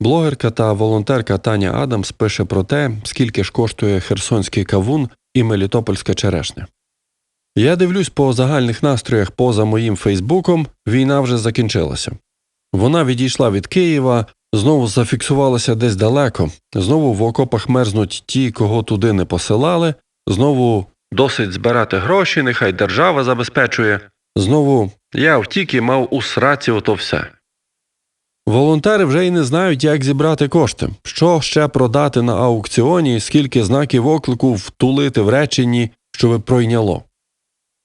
Блогерка та волонтерка Таня Адамс пише про те, скільки ж коштує херсонський кавун і мелітопольська черешня. Я дивлюсь по загальних настроях поза моїм Фейсбуком, війна вже закінчилася. Вона відійшла від Києва, знову зафіксувалася десь далеко, знову в окопах мерзнуть ті, кого туди не посилали, знову досить збирати гроші, нехай держава забезпечує. Знову я втік і мав у сраці ото все. Волонтери вже й не знають, як зібрати кошти, що ще продати на аукціоні, скільки знаків оклику втулити в реченні, щоби пройняло.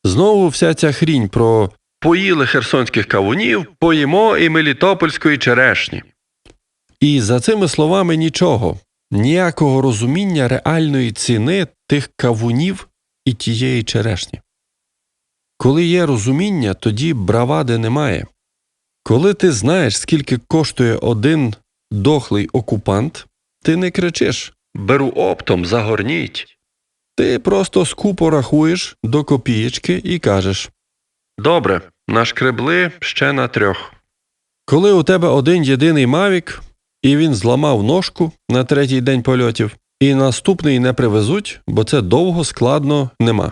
Знову вся ця хрінь про поїли херсонських кавунів, поїмо і мелітопольської черешні. І за цими словами нічого, ніякого розуміння реальної ціни тих кавунів і тієї черешні. Коли є розуміння, тоді бравади немає. Коли ти знаєш, скільки коштує один дохлий окупант, ти не кричиш беру оптом, загорніть. Ти просто скупо рахуєш до копієчки і кажеш Добре, нашкребли ще на трьох. Коли у тебе один єдиний мавік, і він зламав ножку на третій день польотів, і наступний не привезуть, бо це довго, складно нема.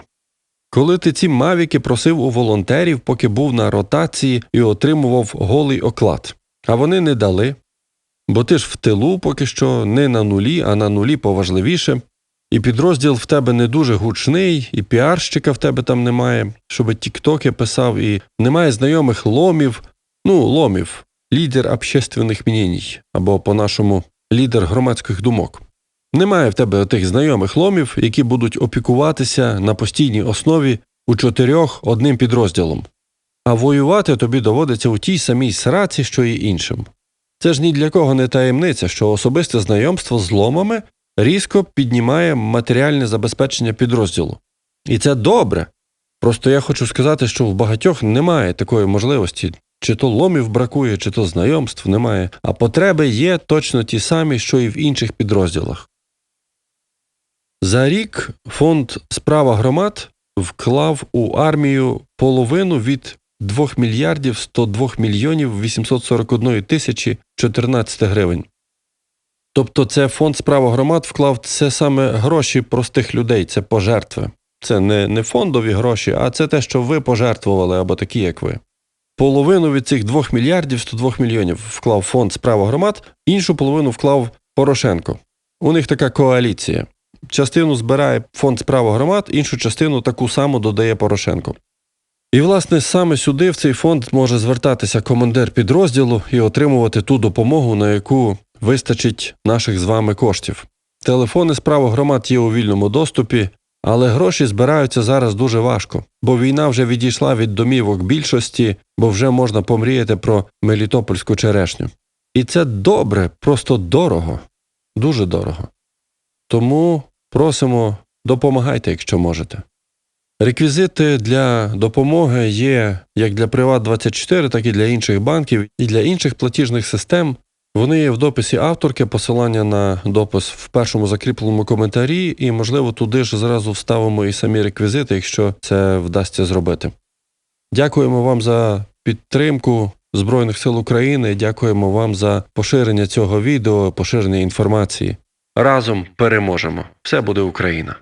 Коли ти ці мавіки просив у волонтерів, поки був на ротації і отримував голий оклад, а вони не дали, бо ти ж в тилу поки що не на нулі, а на нулі поважливіше, і підрозділ в тебе не дуже гучний, і піарщика в тебе там немає, щоб тіктоки писав, і немає знайомих ломів, ну, ломів, лідер общественних мненій, або по-нашому лідер громадських думок. Немає в тебе тих знайомих ломів, які будуть опікуватися на постійній основі у чотирьох одним підрозділом. А воювати тобі доводиться у тій самій сраці, що й іншим. Це ж ні для кого не таємниця, що особисте знайомство з ломами різко піднімає матеріальне забезпечення підрозділу. І це добре. Просто я хочу сказати, що в багатьох немає такої можливості. Чи то ломів бракує, чи то знайомств немає, а потреби є точно ті самі, що і в інших підрозділах. За рік фонд справа громад вклав у армію половину від 2 мільярдів 102 мільйонів 841 тисячі 14 гривень. Тобто це фонд справа громад вклав це саме гроші простих людей, це пожертви. Це не, не фондові гроші, а це те, що ви пожертвували або такі, як ви. Половину від цих 2 мільярдів 102 мільйонів вклав фонд справа громад, іншу половину вклав Порошенко. У них така коаліція. Частину збирає фонд справа громад, іншу частину таку саму додає Порошенко. І, власне, саме сюди в цей фонд може звертатися командир підрозділу і отримувати ту допомогу, на яку вистачить наших з вами коштів. Телефони справа громад є у вільному доступі, але гроші збираються зараз дуже важко, бо війна вже відійшла від домівок більшості, бо вже можна помріяти про мелітопольську черешню. І це добре, просто дорого, дуже дорого. Тому просимо, допомагайте, якщо можете. Реквізити для допомоги є як для Приват24, так і для інших банків, і для інших платіжних систем. Вони є в дописі авторки, посилання на допис в першому закріпленому коментарі, і, можливо, туди ж зразу вставимо і самі реквізити, якщо це вдасться зробити. Дякуємо вам за підтримку Збройних сил України. Дякуємо вам за поширення цього відео, поширення інформації. Разом переможемо. Все буде Україна.